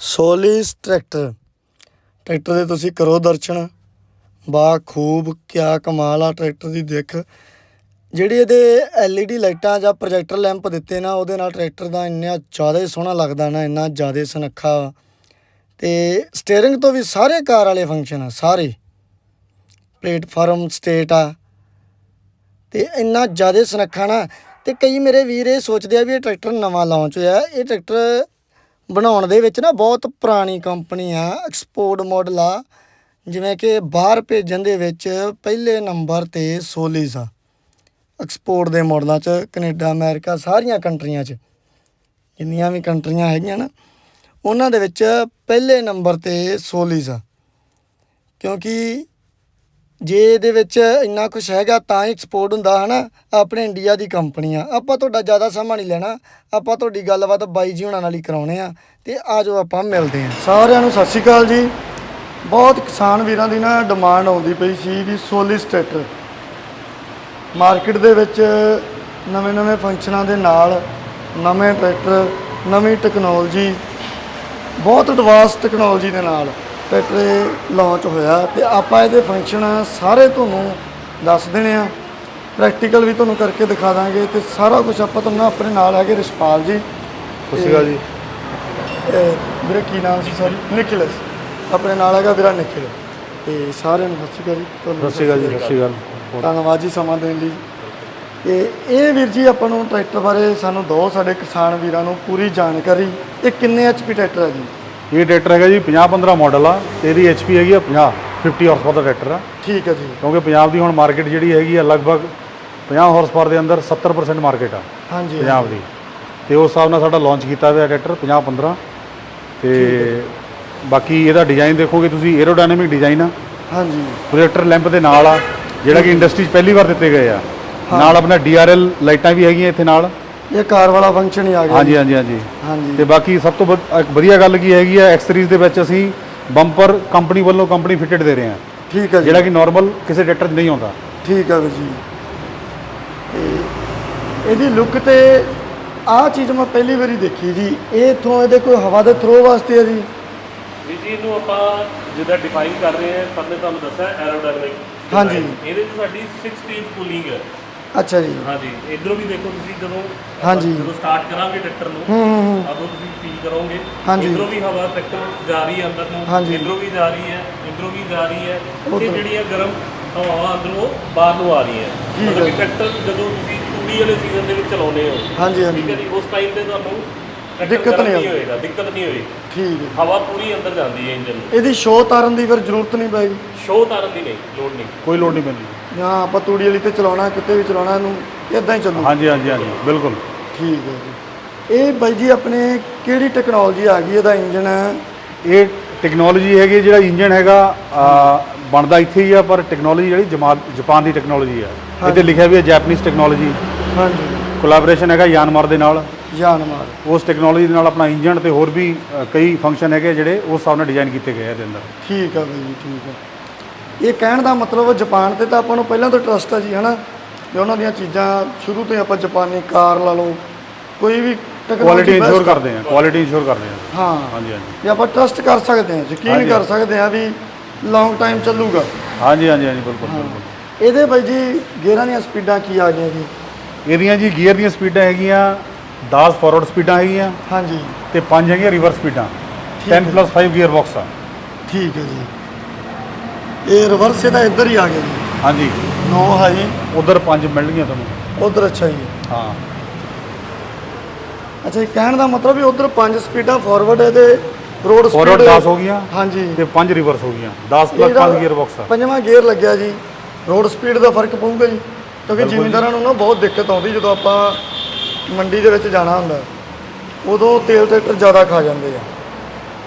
Solis tractor. Tractor ਦੇ ਤੁਸੀਂ ਕਰੋ ਦਰਸ਼ਨ। ਬਾ ਖੂਬ, ਕਿਆ ਕਮਾਲ ਆ ਟਰੈਕਟਰ ਦੀ ਦੇਖ। ਜਿਹੜੀ ਇਹਦੇ LED ਲਾਈਟਾਂ ਜਾਂ ਪ੍ਰੋਜੈਕਟਰ ਲੈਂਪ ਦਿੱਤੇ ਨਾ, ਉਹਦੇ ਨਾਲ ਟਰੈਕਟਰ ਦਾ ਇੰਨਾ ਜ਼ਿਆਦਾ ਹੀ ਸੋਹਣਾ ਲੱਗਦਾ ਨਾ, ਇੰਨਾ ਜ਼ਿਆਦਾ ਸੁਨੱਖਾ ਵਾ। ਤੇ ਸਟੀਅਰਿੰਗ ਤੋਂ ਵੀ ਸਾਰੇ ਕਾਰ ਵਾਲੇ ਫੰਕਸ਼ਨ ਆ, ਸਾਰੇ। ਪਲੇਟਫਾਰਮ ਸਟੇਟ ਆ। ਤੇ ਇੰਨਾ ਜ਼ਿਆਦਾ ਸੁਨੱਖਾ ਨਾ, ਤੇ ਕਈ ਮੇਰੇ ਵੀਰ ਇਹ ਸੋਚਦੇ ਆ ਵੀ ਇਹ ਟਰੈਕਟਰ ਨਵਾਂ ਲਾਂਚ ਹੋਇਆ, ਇਹ ਟਰੈਕਟਰ ਬਣਾਉਣ ਦੇ ਵਿੱਚ ਨਾ ਬਹੁਤ ਪੁਰਾਣੀ ਕੰਪਨੀ ਆ ਐਕਸਪੋਰਟ ਮਾਡਲ ਆ। ਜਿਵੇਂ ਕਿ ਬਾਹਰ ਭੇਜਣ ਦੇ ਵਿੱਚ ਪਹਿਲੇ ਨੰਬਰ ਤੇ ਸੋਲਿਸ ਆ। ਐਕਸਪੋਰਟ ਦੇ ਮਾਡਲਾਂ 'ਚ ਕੈਨੇਡਾ ਅਮਰੀਕਾ ਸਾਰੀਆਂ ਕੰਟਰੀਆਂ 'ਚ। ਜਿੰਨੀਆਂ ਵੀ ਕੰਟਰੀਆਂ ਹੈਗੀਆਂ ਨਾ, ਉਹਨਾਂ ਦੇ ਵਿੱਚ ਪਹਿਲੇ ਨੰਬਰ ਤੇ ਸੋਲਿਸ ਆ। ਕਿਉਂਕਿ ਜੇ ਇਹਦੇ ਵਿੱਚ ਇੰਨਾ ਕੁਝ ਹੈਗਾ ਤਾਂ ਹੀ ਐਕਸਪੋਰਟ ਹੁੰਦਾ, ਹਨਾ? ਆਪਣੇ ਇੰਡੀਆ ਦੀ ਕੰਪਨੀਆਂ ਆਪਾਂ ਤੁਹਾਡਾ ਜ਼ਿਆਦਾ ਸਮਾਂ ਨਹੀਂ ਲੈਣਾ। ਆਪਾਂ ਤੁਹਾਡੀ ਗੱਲਬਾਤ ਬਾਈ ਜੀ ਹੁਣਾਂ ਨਾਲ ਹੀ ਕਰਾਉਣੇ ਆ। ਤੇ ਆਜੋ ਆਪਾਂ ਮਿਲਦੇ ਆ। ਸਾਰਿਆਂ ਨੂੰ ਸਤਿ ਸ਼੍ਰੀ ਅਕਾਲ ਜੀ। ਬਹੁਤ ਕਿਸਾਨ ਵੀਰਾਂ ਦੀ ਨਾ ਡਿਮਾਂਡ ਆਉਂਦੀ ਪਈ ਸੀ ਵੀ ਸੋਲਿਸ ਟਰੈਕਟਰ ਮਾਰਕੀਟ ਦੇ ਵਿੱਚ ਨਵੇਂ-ਨਵੇਂ ਫੰਕਸ਼ਨਾਂ ਦੇ ਨਾਲ ਨਵੇਂ ਟਰੈਕਟਰ, ਨਵੀਂ ਟੈਕਨੋਲੋਜੀ ਬਹੁਤ ਐਡਵਾਂਸ ਟੈਕਨੋਲੋਜੀ ਦੇ ਨਾਲ। ਟਰੈਕਟਰ ਲਾਂਚ ਹੋਇਆ ਤੇ ਆਪਾਂ ਇਹਦੇ ਫੰਕਸ਼ਨ ਸਾਰੇ ਤੁਹਾਨੂੰ ਦੱਸ ਦੇਣੇ ਆ। ਪ੍ਰੈਕਟੀਕਲ ਵੀ ਤੁਹਾਨੂੰ ਕਰਕੇ ਦਿਖਾ ਦਾਂਗੇ ਤੇ ਸਾਰਾ ਕੁਝ ਆਪਾਂ ਤੁਹਾਨੂੰ ਆਪਣੇ ਨਾਲ ਹੈਗੇ ਰਿਸ਼ਪਾਲ ਜੀ। ਅਕਾਲ ਜੀ। ਵੀਰੇ ਕੀ ਨਾਮ ਸੀ ਸੌਰੀ? ਨਿਕਲਸ ਆਪਣੇ ਨਾਲ ਹੈਗਾ ਵੀਰਾ ਨਿਖਿਲ। ਤੇ ਸਾਰਿਆਂ ਨੂੰ ਸਤਿ ਸ਼੍ਰੀ ਅਕਾਲ ਜੀ। ਤੁਹਾਨੂੰ ਸਤਿ ਸ਼੍ਰੀ ਅਕਾਲ ਜੀ ਸਤਿ ਸ਼੍ਰੀ ਅਕਾਲ। ਧੰਨਵਾਦ ਜੀ ਸਮਾਂ ਦੇਣ ਲਈ। ਤੇ ਇਹ ਵੀਰ ਜੀ ਆਪਾਂ ਨੂੰ ਟਰੈਕਟਰ ਬਾਰੇ ਸਾਨੂੰ ਦੋ ਸਾਡੇ ਕਿਸਾਨ ਵੀਰਾਂ ਨੂੰ ਪੂਰੀ ਜਾਣਕਾਰੀ। ਇਹ ਕਿੰਨੇ ਐਚਪੀ ਟਰੈਕਟਰ ਹੈ ਜੀ? ਇਹ ਟਰੈਕਟਰ ਹੈਗਾ ਜੀ 50 15 ਮਾਡਲ ਆ ਤੇ ਇਹਦੀ ਐਚਪੀ ਹੈਗੀ ਆ 50 50 ਹਾਰਸ ਪਾਵਰ ਦਾ ਟਰੈਕਟਰ ਆ। ਠੀਕ ਹੈ ਜੀ। ਕਿਉਂਕਿ ਪੰਜਾਬ ਦੀ ਹੁਣ ਮਾਰਕੀਟ ਜਿਹੜੀ ਹੈਗੀ ਆ ਲਗਭਗ 50 ਹਾਰਸ ਪਾਵਰ ਦੇ ਅੰਦਰ 70% ਮਾਰਕੀਟ ਆ ਹਾਂਜੀ ਪੰਜਾਬ ਦੀ। ਤੇ ਉਸ ਹਿਸਾਬ ਨਾਲ ਸਾਡਾ ਲਾਂਚ ਕੀਤਾ ਹੋਇਆ ਟਰੈਕਟਰ 50 15 ਤੇ ਬਾਕੀ ਇਹਦਾ ਡਿਜ਼ਾਈਨ ਦੇਖੋਗੇ ਤੁਸੀਂ 에어ਡਾਇਨਾਮਿਕ ਡਿਜ਼ਾਈਨ ਆ। ਹਾਂਜੀ। ਪ੍ਰੋਜੈਕਟਰ ਲੈਂਪ ਦੇ ਨਾਲ ਆ ਜਿਹੜਾ ਕਿ ਇੰਡਸਟਰੀ 'ਚ ਪਹਿਲੀ ਵਾਰ ਦਿੱਤੇ ਗਏ ਆ। ਨਾਲ ਆਪਣਾ ਡੀਆਰਐਲ ਲਾਈਟਾਂ ਵੀ ਹੈਗੀਆਂ ਇੱਥੇ ਨਾਲ। ਇਹ ਕਾਰ ਵਾਲਾ ਫੰਕਸ਼ਨ ਹੀ ਆ ਗਿਆ ਹਾਂਜੀ ਹਾਂਜੀ ਹਾਂਜੀ। ਹਾਂਜੀ। ਤੇ ਬਾਕੀ ਸਭ ਤੋਂ ਵਧ- ਇੱਕ ਵਧੀਆ ਗੱਲ ਕੀ ਹੈਗੀ ਆ ਐਕਸ ਸੀਰੀਜ਼ ਦੇ ਵਿੱਚ ਅਸੀਂ ਬੰਪਰ ਕੰਪਨੀ ਵੱਲੋਂ ਕੰਪਨੀ ਫਿਟਡ ਦੇ ਰਹੇ ਹਾਂ ਠੀਕ ਹੈ ਜੀ। ਜਿਹੜਾ ਕਿ ਨਾਰਮਲ ਕਿਸੇ ਟਰੈਕਟਰ 'ਚ ਨਹੀਂ ਆਉਂਦਾ। ਠੀਕ ਹੈ ਵੀਰ ਜੀ। ਤੇ ਇਹਦੀ ਲੁੱਕ ਤੇ ਆਹ ਚੀਜ਼ ਮੈਂ ਪਹਿਲੀ ਵਾਰੀ ਦੇਖੀ ਜੀ। ਇਹ ਇਥੋਂ ਇਹਦੇ ਕੋਈ ਹਵਾ ਦੇ ਥਰੋ ਵਾਸਤੇ ਹੈ ਜੀ? ਵੀ ਜੀ ਇਹਨੂੰ ਆਪਾਂ ਜਿੱਦਾਂ ਡਿਫਾਈਨ ਕਰ ਰਹੇ ਹਾਂ ਸਭ ਨੇ ਤੁਹਾਨੂੰ ਦੱਸਿਆ ਐਰੋਡਾਇਨਾਮਿਕ ਹਾਂਜੀ। ਇਹਦੇ ਵਿੱਚ ਸਾਡੀ 6 ਸਟੇਜ ਕੂਲਿੰਗ ਹੈ ਅੱਛਾ ਜੀ ਹਾਂਜੀ ਇਧਰੋਂ ਵੀ ਦੇਖੋ ਤੁਸੀਂ ਜਦੋਂ ਹਾਂਜੀ। ਜਦੋਂ ਸਟਾਰਟ ਕਰਾਂਗੇ ਟਰੈਕਟਰ ਨੂੰ ਹੂੰ ਹੂੰ ਹੂੰ ਅਗਰ ਤੁਸੀਂ ਫੀਲ ਕਰੋਗੇ ਹਾਂਜੀ। ਇਧਰੋਂ ਵੀ ਹਵਾ ਟਰੈਕਟਰ ਜਾ ਰਹੀ ਹੈ ਅੰਦਰ ਨੂੰ ਹਾਂਜੀ। ਇਧਰੋਂ ਵੀ ਜਾ ਰਹੀ ਹੈ ਇਧਰੋਂ ਵੀ ਜਾ ਰਹੀ ਹੈ ਤੇ ਉੱਧਰੋਂ। ਜਿਹੜੀਆਂ ਗਰਮ ਹਵਾਵਾਂ ਅੰਦਰੋਂ ਬਾਹਰ ਨੂੰ ਆ ਰਹੀਆਂ ਠੀਕ ਮਤਲਬ ਹੈ। ਕਿ ਟਰੈਕਟਰ ਜਦੋਂ ਤੁਸੀਂ ਤੂੜੀ ਵਾਲੇ ਸੀਜ਼ਨ ਦੇ ਵਿੱਚ ਚਲਾਉਂਦੇ ਹੋ ਹਾਂਜੀ ਠੀਕ ਹਾਂਜੀ ਹੈ ਜੀ ਉਸ ਟਾਈਮ ਤੇ ਤੁਹਾਨੂੰ tractor ਦਿੱਕਤ ਗਰਮ ਨਹੀਂ ਆਉਂਦੀ। ਹੋਏਗਾ ਦਿੱਕਤ ਨਹੀਂ ਹੋਏਗੀ ਠੀਕ ਹੈ ਹਵਾ ਪੂਰੀ ਅੰਦਰ ਜਾਂਦੀ ਹੈ ਇੰਜਨ ਨੂੰ ਇਹਦੀ ਸ਼ੋਅ ਤਾਰਨ ਦੀ ਫਿਰ ਜ਼ਰੂਰਤ ਨਹੀਂ ਪਏਗੀ ਸ਼ੋਅ ਤਾਰਨ ਦੀ ਨਹੀਂ ਲੋਡ ਨਹੀਂ ਕੋਈ ਲੋੜ ਨਹੀਂ ਪੈਂਦੀ ਜਾਂ ਆਪਾਂ ਤੂੜੀ ਵਾਲੀ ਤੇ ਚਲਾਉਣਾ ਕਿਤੇ ਵੀ ਚਲਾਉਣਾ ਇਹਨੂੰ ਇਦਾਂ ਹੀ ਚੱਲੂ। ਹਾਂਜੀ ਹਾਂਜੀ ਹਾਂਜੀ ਬਿਲਕੁਲ। ਠੀਕ ਹੈ ਜੀ। ਇਹ ਬਾਈ ਜੀ ਆਪਣੇ ਕਿਹੜੀ ਟੈਕਨੋਲੋਜੀ ਆ ਗਈ ਇਹਦਾ ਇੰਜਨ ਇਹ ਟੈਕਨੋਲੋਜੀ ਹੈਗੀ ਜਿਹੜਾ ਇੰਜਨ ਹੈਗਾ ਆ, ਬਣਦਾ ਇੱਥੇ ਹੀ ਆ ਪਰ ਟੈਕਨੋਲੋਜੀ ਜਿਹੜੀ ਜਮਾ- ਜਾਪਾਨ ਦੀ ਟੈਕਨੋਲੋਜੀ ਆ। ਇੱਥੇ ਲਿਖਿਆ ਵੀ ਹੈ ਜੈਪਨੀਜ਼ ਟੈਕਨੋਲੋਜੀ ਹਾਂਜੀ। ਕੋਲੈਬੋਰੇਸ਼ਨ ਹੈਗਾ ਯਾਨਮਾਰ ਦੇ ਨਾਲ। ਜਾਨ ਮਾਰ ਉਸ ਟੈਕਨੋਲੋਜੀ ਦੇ ਨਾਲ ਆਪਣਾ ਇੰਜਨ ਤੇ ਹੋਰ ਵੀ ਕਈ ਫੰਕਸ਼ਨ ਹੈਗੇ ਜਿਹੜੇ ਉਸ ਹਿਸਾਬ ਨਾਲ ਡਿਜ਼ਾਈਨ ਕੀਤੇ ਗਏ ਆ ਇਹਦੇ ਅੰਦਰ। ਠੀਕ ਆ ਬਾਈ ਜੀ ਠੀਕ ਆ। ਇਹ ਕਹਿਣ ਦਾ ਮਤਲਬ ਜਾਪਾਨ ਤੇ ਤਾਂ ਆਪਾਂ ਨੂੰ ਪਹਿਲਾਂ ਤੋਂ ਟਰਸਟ ਆ ਜੀ ਹਨਾ? ਵੀ ਉਹਨਾਂ ਦੀਆਂ ਚੀਜ਼ਾਂ ਸ਼ੁਰੂ ਤੋਂ ਹੀ ਆਪਾਂ ਜਾਪਾਨੀ ਕਾਰ ਲਾ ਲਓ ਕੋਈ ਵੀ ਕੁਆਲਿਟੀ ਇਨਸ਼ੋਰ ਆ। ਕਰਦੇ ਆ ਕੁਆਲਿਟੀ ਇਨਸ਼ੋਰ ਕਰਦੇ ਆ। ਹਾਂ। ਹਾਂਜੀ ਹਾਂਜੀ। ਵੀ ਆਪਾਂ ਟਰਸਟ ਕਰ ਸਕਦੇ ਹਾਂ ਯਕੀਨ। ਕਰ ਸਕਦੇ ਹਾਂ ਵੀ ਲੌਂਗ ਟਾਈਮ ਚੱਲੂਗਾ। ਹਾਂਜੀ ਹਾਂਜੀ ਹਾਂਜੀ ਬਿਲਕੁਲ ਬਿਲਕੁਲ। ਇਹਦੇ ਬਾਈ ਜੀ ਗੇਅਰਾਂ ਦੀਆਂ ਸਪੀਡਾਂ ਕੀ ਆ ਗਈਆਂ ਜੀ? ਇਹਦੀਆਂ ਜੀ ਗੀਅਰ ਦੀਆਂ ਸਪੀਡਾਂ ਹੈਗੀਆਂ 10 ਫਾਰਵਰਡ ਸਪੀਡਾਂ ਹੈਗੀਆਂ ਹਾਂਜੀ। ਤੇ 5 ਹੈਗੀਆਂ ਰਿਵਰਸ ਸਪੀਡਾਂ। ਠੀਕ ਹੈ। 10 5 ਗੀਅਰ ਬਾਕਸ ਆ। ਠੀਕ ਹੈ ਜੀ। ਇਹ ਰਿਵਰਸ ਇਹਦਾ ਇੱਧਰ ਹੀ ਆ ਗਿਆ ਜੀ। ਹਾਂਜੀ। ਨੋ ਹਾਈ ਉਧਰ 5 ਮਿਲਣਗੀਆਂ ਤੁਹਾਨੂੰ। ਉਧਰ ਅੱਛਾ ਜੀ। ਹਾਂ। ਅੱਛਾ ਇਹ ਕਹਿਣ ਦਾ ਮਤਲਬ ਵੀ ਉਧਰ ਪੰਜ ਸਪੀਡਾਂ ਫਾਰਵਰਡ ਹੈ ਤੇ ਰੋਡ ਫਾਰਵਰਡ 10 ਹੋ ਗਈਆਂ ਹਾਂਜੀ। ਤੇ 5 ਰਿਵਰਸ ਹੋ ਗਈਆਂ। 10 ਇਹ ਪਲੱਸ ਜਿਹੜਾ 5 ਗੀਅਰ ਬਾਕਸ ਆ। ਪੰਜਵਾਂ ਗੇਅਰ ਲੱਗਿਆ ਜੀ। ਰੋਡ ਸਪੀਡ ਦਾ ਫ਼ਰਕ ਪਊਗਾ ਜੀ। ਕਿਉਂਕਿ ਜ਼ਿਮੀਂਦਾਰਾਂ ਨੂੰ ਨਾ ਬਹੁਤ ਦਿੱਕਤ ਆਉਂਦੀ ਜਦੋਂ ਆਪਾਂ ਮੰਡੀ ਦੇ ਵਿੱਚ ਜਾਣਾ ਹੁੰਦਾ। ਉਦੋਂ ਤੇਲ ਟਰੈਕਟਰ ਜ਼ਿਆਦਾ ਖਾ ਜਾਂਦੇ ਆ।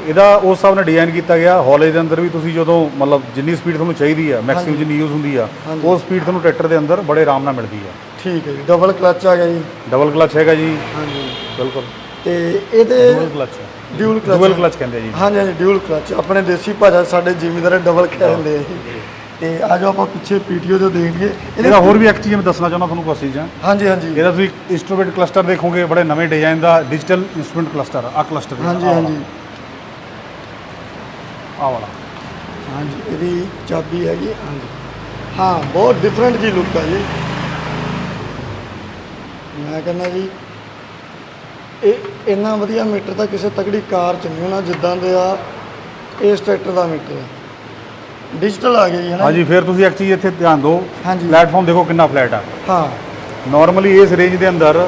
ਇਹਦਾ ਉਸ ਹਿਸਾਬ ਨਾਲ ਡਿਜ਼ਾਈਨ ਕੀਤਾ ਗਿਆ। ਹੌਲੇ ਦੇ ਅੰਦਰ ਵੀ ਤੁਸੀਂ ਜਦੋਂ ਮਤਲਬ ਜਿੰਨੀ ਸਪੀਡ ਤੁਹਾਨੂੰ ਚਾਹੀਦੀ ਆ ਮੈਕਸਿਮਮ ਜਿੰਨੀ ਯੂਜ਼ ਹੁੰਦੀ ਆ ਹਾਂਜੀ। ਉਹ ਸਪੀਡ ਤੁਹਾਨੂੰ ਟਰੈਕਟਰ ਦੇ ਅੰਦਰ ਬੜੇ ਆਰਾਮ ਨਾਲ ਮਿਲਦੀ ਆ। ਠੀਕ ਹੈ ਜੀ। ਡਬਲ ਕਲਚ ਆ ਗਿਆ ਜੀ। ਡਬਲ ਕਲਚ ਹੈਗਾ ਜੀ। ਹਾਂਜੀ। ਬਿਲਕੁਲ। ਤੇ ਇਹਦੇ double clutch dual clutch double clutch ਕਹਿੰਦੇ ਆ ਜੀ। ਹਾਂਜੀ ਹਾਂਜੀ ਡਿਊਲ ਕਲਚ ਆਪਣੇ ਦੇਸੀ ਭਾਸ਼ਾ 'ਚ ਸਾਡੇ ਜ਼ਿਮੀਂਦਾਰ ਡਬਲ ਕਹਿੰਦੇ ਆ ਜੀ। ਤੇ ਆਜੋ ਆਪਾਂ ਪਿੱਛੇ ਪੀਟੀਓ ਜੋ ਦੇਖੀਏ। ਇਹਦਾ ਹੋਰ ਵੀ ਇੱਕ ਚੀਜ਼ ਮੈਂ ਦੱਸਣਾ ਚਾਹੁੰਦਾ ਤੁਹਾਨੂੰ ਕੁਝ ਚੀਜ਼ਾਂ। ਹਾਂਜੀ ਹਾਂਜੀ। ਇਹਦਾ ਤੁਸੀਂ ਇਨਸਟਰੂਮੈਂਟ ਕਲਸਟਰ ਦੇਖੋਗੇ ਬੜੇ ਨਵੇਂ ਡਿਜ਼ਾਈਨ ਦਾ ਡਿਜੀਟਲ ਇਨਸਟਰੂਮੈਂਟ ਕਲਸਟਰ ਆ ਕਲਸਟਰ ਹਾਂਜੀ ਹਾਂਜੀ। ਆ ਵਾਲਾ ਹਾਂਜੀ ਇਹਦੀ ਚਾਬੀ ਹੈਗੀ ਹਾਂਜੀ। ਹਾਂ ਬਹੁਤ ਡਿਫਰੈਂਟ ਜੀ ਲੁੱਕ ਆ ਜੀ। ਮੈਂ ਕਹਿੰਦਾ ਜੀ ਇਹ ਇੰਨਾ ਵਧੀਆ ਮੀਟਰ ਤਾਂ ਕਿਸੇ ਤਕੜੀ ਕਾਰ ਚ ਨਹੀਂ ਹੋਣਾ ਜਿੱਦਾਂ ਦੇ ਆ ਇਸ ਟਰੈਕਟਰ ਦਾ ਮੀਟਰ ਹੈ ਡਿਜੀਟਲ ਆ ਗਿਆ ਜੀ। ਹਨਾ ਹਾਂਜੀ ਫਿਰ ਤੁਸੀਂ ਇੱਕ ਚੀਜ਼ ਇੱਥੇ ਧਿਆਨ ਦਿਓ। ਹਾਂਜੀ। ਪਲੇਟਫਾਰਮ ਦੇਖੋ ਕਿੰਨਾ ਫਲੈਟ ਆ। ਹਾਂ। ਨਾਰਮਲੀ ਇਸ ਰੇਂਜ ਦੇ ਅੰਦਰ